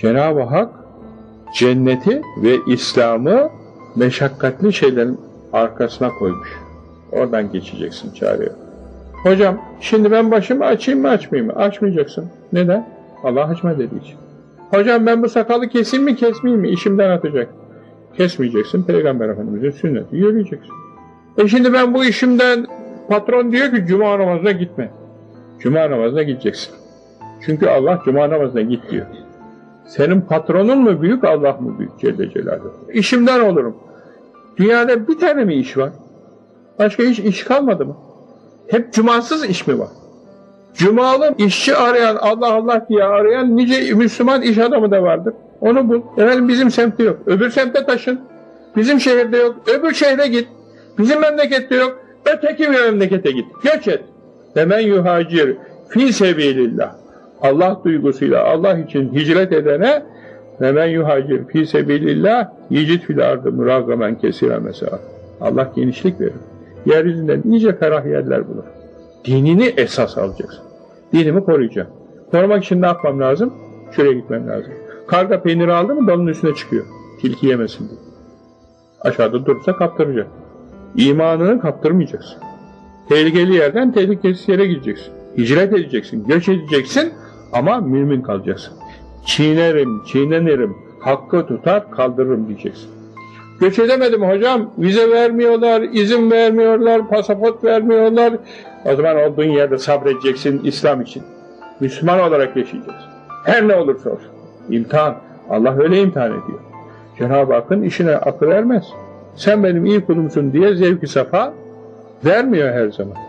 Cenab-ı Hak cenneti ve İslam'ı meşakkatli şeylerin arkasına koymuş. Oradan geçeceksin çare. Hocam şimdi ben başımı açayım mı açmayayım mı? Açmayacaksın. Neden? Allah açma dediği için. Hocam ben bu sakalı keseyim mi kesmeyeyim mi? İşimden atacak. Kesmeyeceksin. Peygamber Efendimiz'in sünneti. Yürüyeceksin. E şimdi ben bu işimden patron diyor ki cuma namazına gitme. Cuma namazına gideceksin. Çünkü Allah cuma namazına git diyor. Senin patronun mu büyük Allah mı büyük Celle Celaluhu? İşimden olurum. Dünyada bir tane mi iş var? Başka hiç iş kalmadı mı? Hep cumasız iş mi var? Cumalı işçi arayan, Allah Allah diye arayan nice Müslüman iş adamı da vardır. Onu bul. Efendim bizim semtte yok. Öbür semte taşın. Bizim şehirde yok. Öbür şehre git. Bizim memlekette yok. Öteki bir memlekete git. Göç et. Hemen yuhacir. Fi sebilillah. Allah duygusuyla Allah için hicret edene hemen yuhacir. Fi sebilillah. Yicit fil ardı muragamen kesire mesela. Allah genişlik verir. Yeryüzünde nice ferah yerler bulur. Dinini esas alacaksın. Dinimi koruyacağım. Korumak için ne yapmam lazım? Şuraya gitmem lazım. Karga peyniri aldı mı dalın üstüne çıkıyor. Tilki yemesin diye. Aşağıda durursa kaptıracak. İmanını kaptırmayacaksın. Tehlikeli yerden tehlikesiz yere gideceksin. Hicret edeceksin, göç edeceksin ama mümin kalacaksın. Çiğnerim, çiğnenirim, hakkı tutar, kaldırırım diyeceksin. Göç edemedim hocam, vize vermiyorlar, izin vermiyorlar, pasaport vermiyorlar. O zaman olduğun yerde sabredeceksin İslam için. Müslüman olarak yaşayacaksın. Her ne olursa olsun. İmtihan. Allah öyle imtihan ediyor. Cenab-ı Hakk'ın işine akıl ermez. Sen benim iyi kulumsun diye zevki safa vermiyor her zaman.